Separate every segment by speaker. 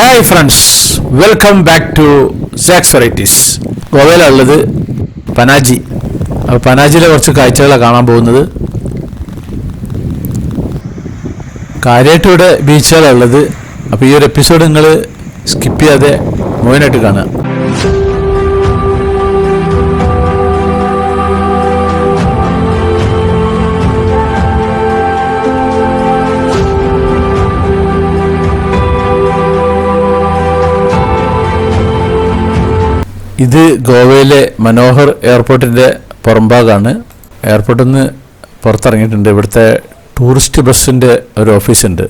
Speaker 1: Hi friends welcome back to സാക്സ് varieties ഗോവയിലുള്ളത് പനാജി. അപ്പോൾ പനാജിയിലെ കുറച്ച് കാഴ്ചകളാണ് കാണാൻ പോകുന്നത്. കാര്യമായിട്ട് ഇവിടെ ബീച്ചുകളാണ് ഉള്ളത്. അപ്പോൾ ഈ ഒരു എപ്പിസോഡ് നിങ്ങൾ സ്കിപ്പ് ചെയ്യാതെ മുഴുവനായിട്ട് കാണുക. ഇത് ഗോവയിലെ മനോഹർ എയർപോർട്ടിന്റെ പുറംഭാഗമാണ് എയർപോർട്ടിൽ നിന്ന് പുറത്തിറങ്ങിയിട്ടുണ്ട്. ഇവിടുത്തെ ടൂറിസ്റ്റ് ബസ്സിന്റെ ഒരു ഓഫീസുണ്ട്.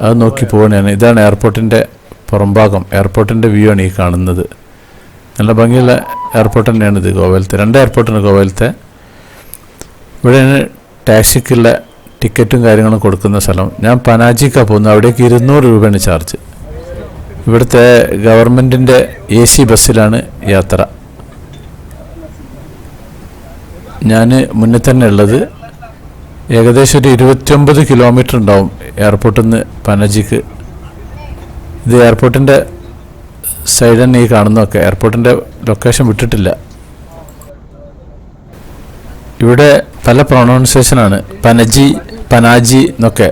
Speaker 1: അത് നോക്കി പോകണതാണ് ഇതാണ് എയർപോർട്ടിന്റെ പുറംഭാഗം. എയർപോർട്ടിന്റെ വ്യൂ ആണ് ഈ കാണുന്നത്. നല്ല ഭംഗിയുള്ള എയർപോർട്ട് തന്നെയാണ് ഇത് ഗോവയിലത്തെ. രണ്ട് എയർപോർട്ടാണ് ഗോവയിലത്തെ. ഇവിടെയാണ് ടാക്സിക്കുള്ള ടിക്കറ്റും കാര്യങ്ങളും കൊടുക്കുന്ന സ്ഥലം. ഞാൻ പനാജിക്കാണ് പോകുന്നത്. അവിടേക്ക് ഇരുന്നൂറ് രൂപയാണ് ചാർജ്. ഇവിടുത്തെ ഗവൺമെന്റിന്റെ എ സി ബസ്സിലാണ് യാത്ര. ഞാൻ മുന്നേ തന്നെ ഉള്ളത്. ഏകദേശം ഒരു ഇരുപത്തിയൊമ്പത് കിലോമീറ്റർ ഉണ്ടാവും എയർപോർട്ടിൽ നിന്ന് പനജിക്ക്. ഇത് എയർപോർട്ടിന്റെ സൈഡ് തന്നെ ഈ കാണുന്നതൊക്കെ. എയർപോർട്ടിന്റെ ലൊക്കേഷൻ വിട്ടിട്ടില്ല. ഇവിടെ പല പ്രൊണൗൺസിയേഷനാണ് പനജി പനാജി എന്നൊക്കെ.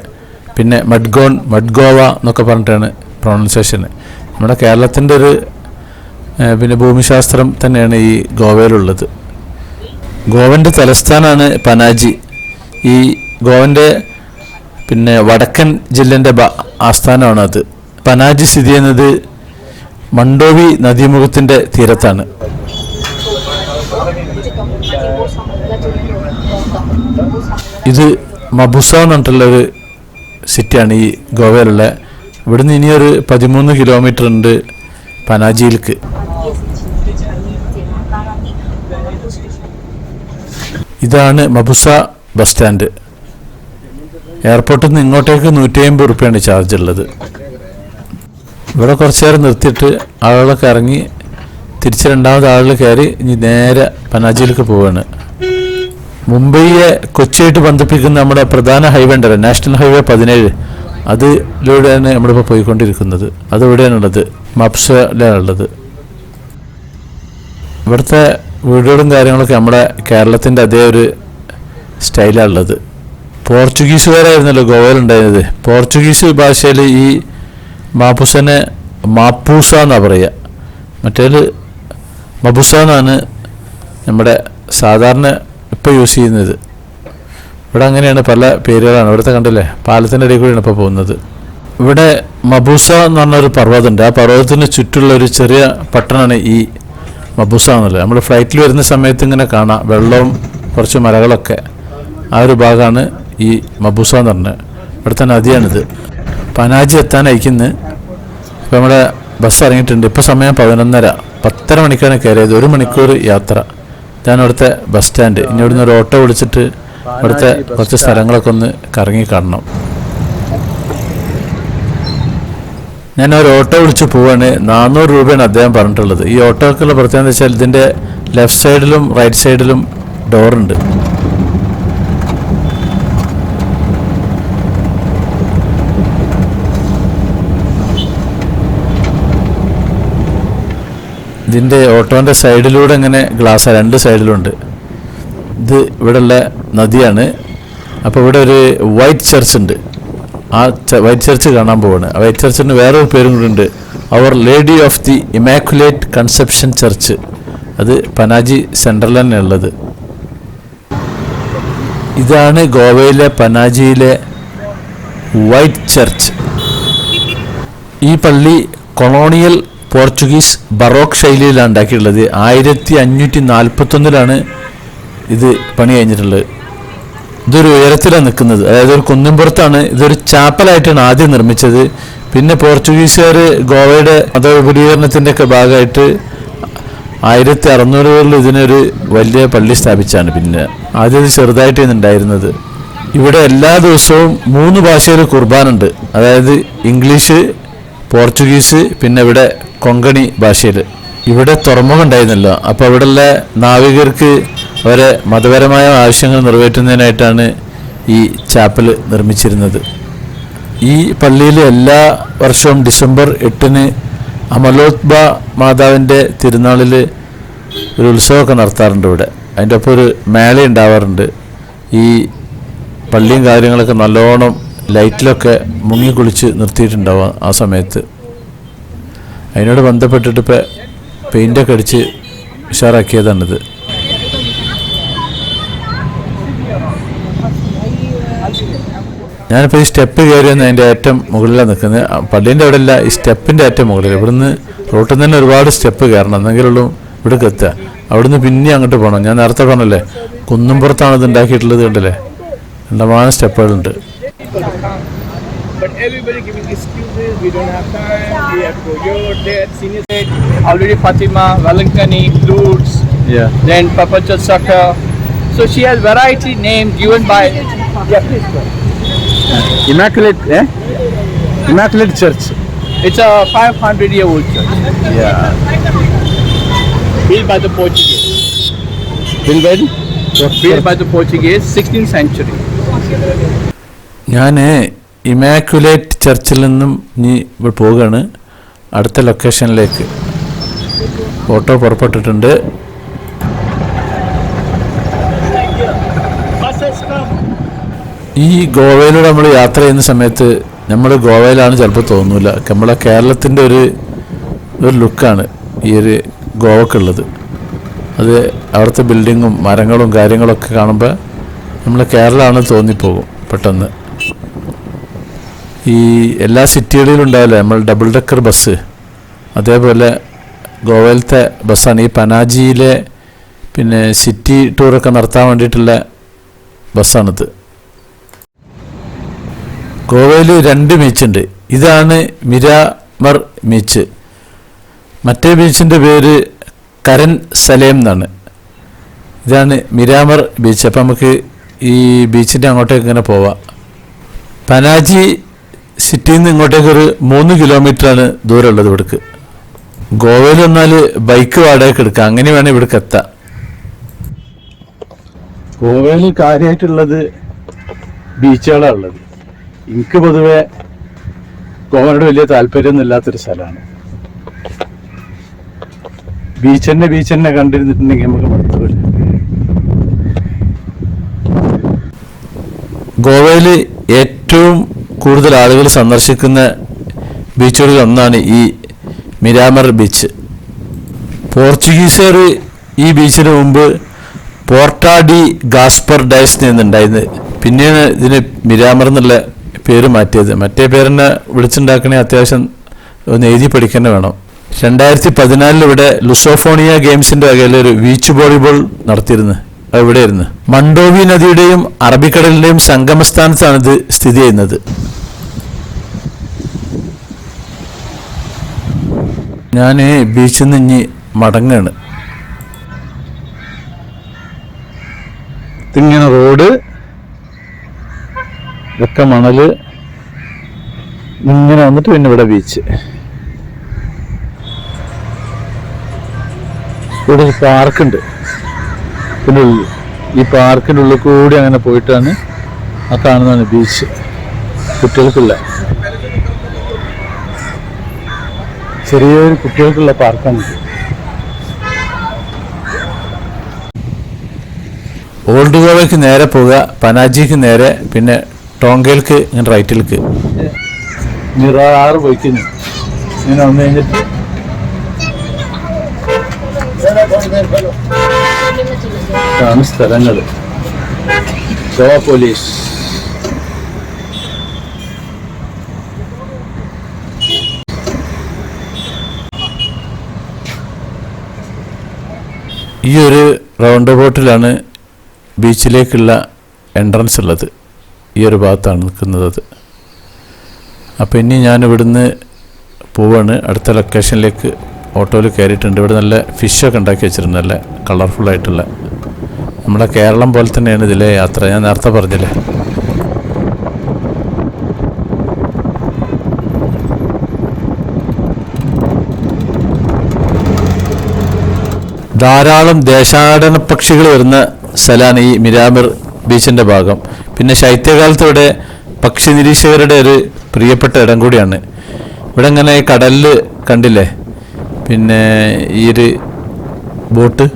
Speaker 1: പിന്നെ മഡ്ഗോൺ മഡ്ഗോവ എന്നൊക്കെ പറഞ്ഞിട്ടാണ് പ്രൊണൗൺസിയേഷൻ നമ്മുടെ കേരളത്തിന്റെ ഒരു പിന്നെ ഭൂമിശാസ്ത്രം തന്നെയാണ് ഈ ഗോവയിലുള്ളത്. ഗോവന്റെ തലസ്ഥാനമാണ് പനാജി. ഈ ഗോവന്റെ പിന്നെ വടക്കൻ ജില്ലന്റെ ആസ്ഥാനമാണ് അത്. പനാജി സ്ഥിതി ചെയ്യുന്നത് മണ്ടോവി നദീമുഖത്തിന്റെ തീരത്താണ്. ഇത് മബുസ എന്ന് പറഞ്ഞിട്ടുള്ളൊരു സിറ്റിയാണ് ഈ ഗോവയിലുള്ള ഇവിടുന്ന് ഇനിയൊരു പതിമൂന്ന് കിലോമീറ്റർ ഉണ്ട് പനാജിയിലേക്ക് ഇതാണ് മബുസ ബസ് സ്റ്റാൻഡ്. എയർപോർട്ടിൽ നിന്ന് ഇങ്ങോട്ടേക്ക് നൂറ്റി അമ്പത് റുപ്യാണ് ചാർജ് ഉള്ളത്. ഇവിടെ കുറച്ച് നേരം നിർത്തിയിട്ട് ആളുകളൊക്കെ ഇറങ്ങി തിരിച്ച് രണ്ടാമത് ആളുകൾ കയറി ഇനി നേരെ പനാജിയിലേക്ക് പോവാണ്. മുംബൈയെ കൊച്ചിയായിട്ട് ബന്ധിപ്പിക്കുന്ന നമ്മുടെ പ്രധാന ഹൈവേ ഉണ്ടല്ലോ നാഷണൽ ഹൈവേ പതിനേഴ്. അതിലൂടെയാണ് നമ്മളിപ്പോൾ പോയിക്കൊണ്ടിരിക്കുന്നത്. അത് ഇവിടെയാണുള്ളത് മപ്സയിലാണുള്ളത്. ഇവിടുത്തെ വീടുകളും കാര്യങ്ങളൊക്കെ നമ്മുടെ കേരളത്തിന്റെ അതേ ഒരു സ്റ്റൈലാണുള്ളത്. പോർച്ചുഗീസുകാരായിരുന്നല്ലോ ഗോവയിലുണ്ടായിരുന്നത്. പോർച്ചുഗീസ് ഭാഷയിൽ ഈ മാപ്പുസനെ മാപ്പൂസ എന്നാണ് പറയുക മറ്റേത് മബുസ എന്നാണ് നമ്മുടെ സാധാരണ ഇപ്പോൾ യൂസ് ചെയ്യുന്നത്. ഇവിടെ അങ്ങനെയാണ് പല പേരുകളാണ്. ഇവിടുത്തെ കണ്ടില്ലേ? പാലത്തിന്റെ ഇടയിൽ കൂടിയാണ് ഇപ്പോൾ പോകുന്നത്. ഇവിടെ മബൂസ എന്ന് പറഞ്ഞൊരു പർവതമുണ്ട്. ആ പർവതത്തിന് ചുറ്റുള്ള ഒരു ചെറിയ പട്ടണമാണ് ഈ മബൂസ എന്നുള്ളത്. നമ്മൾ ഫ്ലൈറ്റിൽ വരുന്ന സമയത്ത് ഇങ്ങനെ കാണാം. വെള്ളവും കുറച്ച് മലകളൊക്കെ ആ ഒരു ഭാഗമാണ് ഈ മബൂസ എന്ന് പറഞ്ഞത് ഇവിടുത്തെ നദിയാണിത്. പനാജി എത്താൻ അയക്കുന്നത് ഇപ്പോൾ നമ്മുടെ ബസ് ഇറങ്ങിയിട്ടുണ്ട്. ഇപ്പോൾ സമയം പതിനൊന്നര. പത്തര മണിക്കാണ് കയറിയത്. ഒരു മണിക്കൂർ യാത്ര. ഇതാണ് ഇവിടുത്തെ ബസ് സ്റ്റാൻഡ്. ഇനി ഇവിടുന്ന് ഒരു ഓട്ടോ വിളിച്ചിട്ട് ഇവിടുത്തെ കുറച്ച് സ്ഥലങ്ങളൊക്കെ ഒന്ന് കറങ്ങി കാണണം. ഞാൻ ഒരു ഓട്ടോ വിളിച്ച് പോവാണ്. നാനൂറ് രൂപയാണ് അദ്ദേഹം പറഞ്ഞിട്ടുള്ളത്. ഈ ഓട്ടോക്കുള്ള പ്രത്യേകത എന്ന് വെച്ചാൽ ഇതിന്റെ ലെഫ്റ്റ് സൈഡിലും റൈറ്റ് സൈഡിലും ഡോറുണ്ട്. ഇതിന്റെ ഓട്ടോന്റെ സൈഡിലൂടെ ഇങ്ങനെ ഗ്ലാസ് രണ്ട് സൈഡിലുണ്ട് ഇത് ഇവിടെയുള്ള നദിയാണ്. അപ്പോൾ ഇവിടെ ഒരു വൈറ്റ് ചർച്ച് ഉണ്ട്. ആ വൈറ്റ് ചർച്ച് കാണാൻ പോവാണ്. ആ വൈറ്റ് ചർച്ചിന് വേറൊരു പേരും കൂടി ഉണ്ട്. അവർ lady of the immaculate conception church അത് പനാജി സെൻട്രലിൽ തന്നെ ഉള്ളത്. ഇതാണ് ഗോവയിലെ പനാജിയിലെ വൈറ്റ് ചർച്ച് ഈ പള്ളി കൊളോണിയൽ പോർച്ചുഗീസ് ബറോക്ക് ശൈലിയിലാണ് ഉണ്ടാക്കിയിട്ടുള്ളത്. ആയിരത്തി അഞ്ഞൂറ്റി നാൽപ്പത്തൊന്നിലാണ് ഇത് പണി കഴിഞ്ഞിട്ടുള്ളത് ഇതൊരു ഉയരത്തിലാണ് നിൽക്കുന്നത്. അതായത് ഒരു കുന്നിൻപുറത്താണ് ഇതൊരു ചാപ്പലായിട്ടാണ് ആദ്യം നിർമ്മിച്ചത്. പിന്നെ പോർച്ചുഗീസുകാർ ഗോവയുടെ മതവിപുലീകരണത്തിന്റെ ഒക്കെ ഭാഗമായിട്ട് ആയിരത്തി അറുന്നൂറുകളിൽ ഇതിനൊരു വലിയ പള്ളി സ്ഥാപിച്ചാണ് പിന്നെ ആദ്യം ഇത് ചെറുതായിട്ടാണ് ഉണ്ടായിരുന്നത് ഇവിടെ എല്ലാ ദിവസവും മൂന്ന് ഭാഷയിൽ കുർബാനുണ്ട്. അതായത് ഇംഗ്ലീഷ് പോർച്ചുഗീസ് പിന്നെ ഇവിടെ കൊങ്കണി ഭാഷയിൽ. ഇവിടെ തുറമുഖം ഉണ്ടായിരുന്നല്ലോ. അപ്പോൾ ഇവിടെയുള്ള നാവികർക്ക് അവരെ മതപരമായ ആവശ്യങ്ങൾ നിറവേറ്റുന്നതിനായിട്ടാണ് ഈ ചാപ്പൽ നിർമ്മിച്ചിരുന്നത്. ഈ പള്ളിയിൽ എല്ലാ വർഷവും ഡിസംബർ എട്ടിന് അമലോത്ബ മാതാവിന്റെ തിരുനാളിൽ ഒരു ഉത്സവമൊക്കെ നടത്താറുണ്ട് ഇവിടെ. അതിന്റെ ഒപ്പം ഒരു മേള ഉണ്ടാവാറുണ്ട്. ഈ പള്ളിയും കാര്യങ്ങളൊക്കെ നല്ലോണം ലൈറ്റിലൊക്കെ മുങ്ങിക്കുളിച്ച് നിർത്തിയിട്ടുണ്ടാവും ആ സമയത്ത്. അതിനോട് ബന്ധപ്പെട്ടിട്ട് ഇപ്പോൾ പെയിന്റൊക്കെ അടിച്ച് ഉഷാറാക്കിയതാണിത്. ഞാനിപ്പോൾ ഈ സ്റ്റെപ്പ് കയറി വന്ന് അതിന്റെ ഏറ്റവും മുകളിലാണ് നിൽക്കുന്നത്. പള്ളീന്റെ അവിടെ അല്ല ഈ സ്റ്റെപ്പിന്റെ ഏറ്റവും മുകളിൽ ഇവിടുന്ന് റോട്ടിൽ നിന്ന് തന്നെ ഒരുപാട് സ്റ്റെപ്പ് കയറണം. എന്നെങ്കിലുള്ളൂ ഇവിടേക്ക് എത്തുക. അവിടുന്ന് പിന്നെ അങ്ങോട്ട് പോകണം. ഞാൻ നേരത്തെ പറഞ്ഞല്ലേ കുന്നുംപുറത്താണ് ഇത് ഉണ്ടാക്കിയിട്ടുള്ളത് കണ്ടല്ലേ? രണ്ടമാനം സ്റ്റെപ്പുകളുണ്ട്.
Speaker 2: But everybody giving excuses, we don't have time, we have to go here, there, senior said, already Fatima, Valankani, Lourdes, then Papachal Saka. So she has variety names given by. Yeah, please go.
Speaker 3: Immaculate, eh? Immaculate Church.
Speaker 2: It's a 500 year old church.
Speaker 3: Yeah.
Speaker 2: Built by the Portuguese.
Speaker 3: built Ben?
Speaker 2: Built by the Portuguese, 16th century.
Speaker 1: ഞാൻ immaculate ചർച്ചിൽ നിന്നും ഇനി ഇവിടെ പോവുകയാണ് അടുത്ത ലൊക്കേഷനിലേക്ക് auto പുറപ്പെട്ടിട്ടുണ്ട് ഈ ഗോവയിലൂടെ നമ്മൾ യാത്ര ചെയ്യുന്ന സമയത്ത് നമ്മൾ ഗോവയിലാണ് ചിലപ്പോൾ തോന്നൂല. നമ്മളെ കേരളത്തിന്റെ ഒരു ഒരു ലുക്കാണ് ഈ ഒരു ഗോവക്കുള്ളത്. അത് അവിടുത്തെ ബിൽഡിങ്ങും മരങ്ങളും കാര്യങ്ങളൊക്കെ കാണുമ്പോൾ നമ്മൾ കേരളമാണ് തോന്നിപ്പോകും പെട്ടെന്ന്. ഈ എല്ലാ സിറ്റികളിലും ഉണ്ടാവില്ലേ? നമ്മൾ ഡബിൾ ഡെക്കർ ബസ് അതേപോലെ ഗോവയിലത്തെ ബസ്സാണ്. ഈ പനാജിയിലെ പിന്നെ സിറ്റി ടൂറൊക്കെ നടത്താൻ വേണ്ടിയിട്ടുള്ള ബസ്സാണിത്. ഗോവയിൽ രണ്ട് ബീച്ചുണ്ട് ഇതാണ് മിരാമർ ബീച്ച് മറ്റേ ബീച്ചിന്റെ പേര് കരൻ സലേം എന്നാണ്. ഇതാണ് മിരാമർ ബീച്ച് അപ്പം നമുക്ക് ഈ ബീച്ചിന്റെ അങ്ങോട്ടേക്ക് ഇങ്ങനെ പോവാം. പനാജി സിറ്റിയിൽ നിന്ന് ഇങ്ങോട്ടേക്ക് ഒരു മൂന്ന് കിലോമീറ്ററാണ് ദൂരമുള്ളത് ഇവിടേക്ക്. ഗോവയിൽ വന്നാൽ ബൈക്ക് വാടകയ്ക്ക് എടുക്കാം. അങ്ങനെ വേണം ഇവിടേക്ക് എത്താം.
Speaker 3: ഗോവയിൽ കാര്യമായിട്ടുള്ളത് ബീച്ചുകളാണ് ഉള്ളത്. എനിക്ക് പൊതുവെ ഗോവനോട് വലിയ താല്പര്യമൊന്നും ഇല്ലാത്തൊരു സ്ഥലമാണ്. ബീച്ച് തന്നെ ബീച്ച് തന്നെ കണ്ടിരുന്നിട്ടുണ്ടെങ്കിൽ നമുക്ക് മടുത്തില്ല
Speaker 1: ഗോവയിൽ ഏറ്റവും കൂടുതൽ ആളുകൾ സന്ദർശിക്കുന്ന ബീച്ചുകളിൽ ഒന്നാണ് ഈ മിരാമർ ബീച്ച്. പോർച്ചുഗീസുകാർ ഈ ബീച്ചിന് മുമ്പ് പോർട്ടാഡി ഗാസ്പർ ഡയസ് എന്നുണ്ടായിരുന്നു പിന്നെയാണ് ഇതിന് മിരാമർ എന്നുള്ള പേര് മാറ്റിയത്. മറ്റേ പേരിനെ വിളിച്ചുണ്ടാക്കണേ അത്യാവശ്യം ഒന്ന് എഴുതി പഠിക്കേണ്ട വേണം. രണ്ടായിരത്തി പതിനാലിൽ ഇവിടെ ലുസോഫോണിയ ഗെയിംസിന്റെ വകയിൽ ഒരു ബീച്ച് വോളിബോൾ നടത്തിയിരുന്നു. എവിടെയായിരുന്നു മണ്ടോവി നദിയുടെയും അറബിക്കടലിന്റെയും സംഗമസ്ഥാനത്താണ് ഇത് സ്ഥിതി ചെയ്യുന്നത്. ഞാൻ ബീച്ചിൽ നിന്ന് ഇനി മടങ്ങാണ്.
Speaker 3: ഇതിങ്ങനെ റോഡ് ഇതൊക്കെ മണൽ ഇങ്ങനെ വന്നിട്ട് പിന്നെ ഇവിടെ ബീച്ച് ഇവിടെ ഒരു പാർക്കുണ്ട്. പിന്നെ ഉള്ളിൽ. ഈ പാർക്കിന്റെ ഉള്ളിൽ കൂടി അങ്ങനെ പോയിട്ടാണ് ആ കാണുന്നതാണ് ബീച്ച് കുട്ടികൾക്കുള്ള. ചെറിയൊരു കുട്ടികൾക്കുള്ള പാർക്കാണ്
Speaker 1: ഓൾഡ് ഗോവയ്ക്ക് നേരെ പോവുക പനാജിക്ക് നേരെ പിന്നെ ടോങ്കയിലേക്ക് ഞാൻ റൈറ്റിലേക്ക്
Speaker 3: നിറാറ് പോയിക്കുന്നു ഇങ്ങനെ വന്നു കഴിഞ്ഞിട്ട് ഇതാണ് സ്ഥലങ്ങൾ. ഗോവ പോലീസ്.
Speaker 1: ഈ ഒരു റൗണ്ട് ബോട്ടിലാണ് ബീച്ചിലേക്കുള്ള എൻട്രൻസ് ഉള്ളത്. ഈ ഒരു ഭാഗത്താണ് നിൽക്കുന്നത് അത്. അപ്പോൾ ഇനി ഞാൻ ഇവിടുന്ന് പോവാണ്. അടുത്ത ലൊക്കേഷനിലേക്ക് ഓട്ടോയിൽ കയറിയിട്ടുണ്ട്. ഇവിടെ നല്ല ഫിഷൊക്കെ ഉണ്ടാക്കി വെച്ചിട്ടുണ്ട്. നല്ല കളർഫുള്ളായിട്ടുള്ള നമ്മുടെ കേരളം പോലെ തന്നെയാണ് ഇതിലെ യാത്ര. ഞാൻ നേരത്തെ പറഞ്ഞില്ലേ? ധാരാളം ദേശാടന പക്ഷികൾ വരുന്ന സ്ഥലമാണ് ഈ മിരാമർ ബീച്ചിന്റെ ഭാഗം. പിന്നെ ശൈത്യകാലത്ത് ഇവിടെ പക്ഷി നിരീക്ഷകരുടെ ഒരു പ്രിയപ്പെട്ട ഇടം കൂടിയാണ്. ഇവിടെ ഇങ്ങനെ ഈ കടലിൽ കണ്ടില്ലേ? പിന്നെ ഈ ഒരു ബോട്ട്.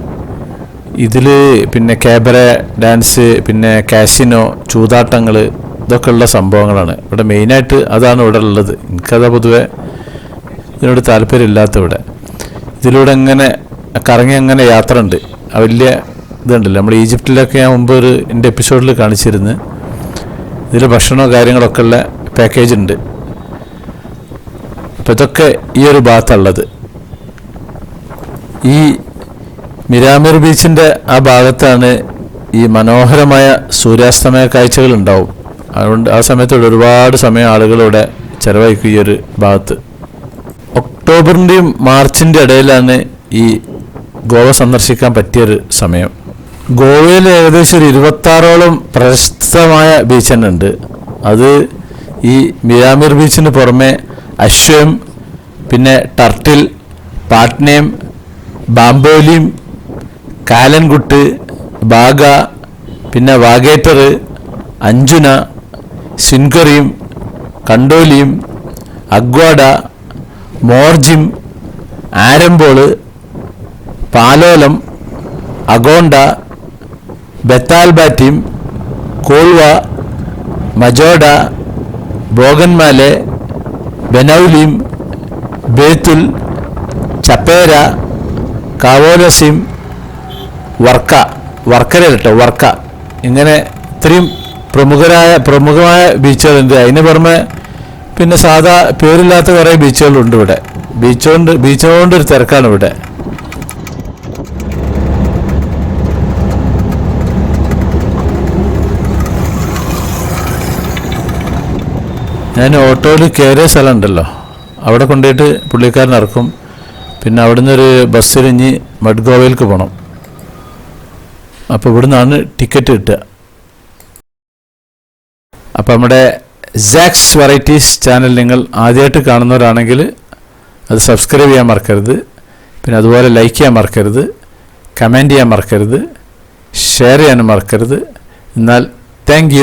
Speaker 1: ഇതിൽ പിന്നെ ക്യാബറ ഡാൻസ് പിന്നെ കാസിനോ ചൂതാട്ടങ്ങൾ ഇതൊക്കെ ഉള്ള സംഭവങ്ങളാണ്. ഇവിടെ മെയിനായിട്ട് അതാണ് ഇവിടെ ഉള്ളത്. എനിക്കതാ പൊതുവെ ഇതിനോട് താല്പര്യമില്ലാത്ത ഇവിടെ ഇതിലൂടെ അങ്ങനെ കറങ്ങി അങ്ങനെ യാത്ര ഉണ്ട്. വലിയ ഇതുണ്ടല്ലോ. നമ്മൾ ഈജിപ്തിലൊക്കെ ഞാൻ മുമ്പ് ഒരു എന്റെ എപ്പിസോഡിൽ കാണിച്ചിരുന്നു. ഇതിൽ ഭക്ഷണമോ കാര്യങ്ങളൊക്കെ ഉള്ള പാക്കേജ് ഉണ്ട്. അപ്പോൾ ഇതൊക്കെ ഈ ഒരു ഭാഗത്തുള്ളത്. ഈ മിരാമിർ ബീച്ചിന്റെ ആ ഭാഗത്താണ് ഈ മനോഹരമായ സൂര്യാസ്തമയ കാഴ്ചകൾ ഉണ്ടാവും. അതുകൊണ്ട് ആ സമയത്തോടെ ഒരുപാട് സമയം ആളുകൾ ഇവിടെ ചെലവഴിക്കും ഈ ഒരു ഭാഗത്ത്. ഒക്ടോബറിന്റെയും മാർച്ചിന്റെ ഇടയിലാണ് ഈ ഗോവ സന്ദർശിക്കാൻ പറ്റിയൊരു സമയം. ഗോവയിൽ ഏകദേശം ഒരു ഇരുപത്താറോളം പ്രശസ്തമായ ബീച്ച് തന്നെ ഉണ്ട്. അത് ഈ മിയാമിർ ബീച്ചിന് പുറമെ അശ്വം പിന്നെ ടർട്ടിൽ പാട്നയം ബാംബോലിയും കാലൻകുട്ട് ബാഗ പിന്നെ വാഗേറ്റർ അഞ്ജുന സിൻകറിയും കണ്ടോലിയും അഗ്വാഡ മോർജിം ആരംബോൾ പാലോലം അഗോണ്ട ബെത്താൽബാറ്റിം കോൾവ മജോഡ ബോഗൻമാലെ ബനൌലിം ബേത്തുൽ ചപ്പേര കാവോലസിം വർക്ക വർക്കര കേട്ടോ വർക്ക. ഇങ്ങനെ ഇത്രയും പ്രമുഖരായ പ്രമുഖമായ ബീച്ചുകളുണ്ട് അതിന് പുറമെ പിന്നെ സാധാ പേരില്ലാത്ത കുറേ ബീച്ചുകളുണ്ട് ഇവിടെ. ബീച്ചുകൊണ്ട് ബീച്ചുകൊണ്ടൊരു തിരക്കാണ് ഇവിടെ. ഞാൻ ഓട്ടോയിൽ കയറിയ സ്ഥലം ഉണ്ടല്ലോ അവിടെ കൊണ്ടുപോയിട്ട് പുള്ളിക്കാരൻ ഇറക്കും. പിന്നെ അവിടെ നിന്നൊരു ബസ്സിൽ ഇഞ്ഞ് മഡ്ഗോവയിലേക്ക് പോകണം അപ്പോൾ ഇവിടെ നിന്നാണ് ടിക്കറ്റ് കിട്ടുക. അപ്പോൾ നമ്മുടെ സാക്സ് വെറൈറ്റീസ് ചാനൽ നിങ്ങൾ ആദ്യമായിട്ട് കാണുന്നവരാണെങ്കിൽ അത് സബ്സ്ക്രൈബ് ചെയ്യാൻ മറക്കരുത്. പിന്നെ അതുപോലെ ലൈക്ക് ചെയ്യാൻ മറക്കരുത്. കമന്റ് ചെയ്യാൻ മറക്കരുത്. ഷെയർ ചെയ്യാനും മറക്കരുത്. എന്നാൽ താങ്ക്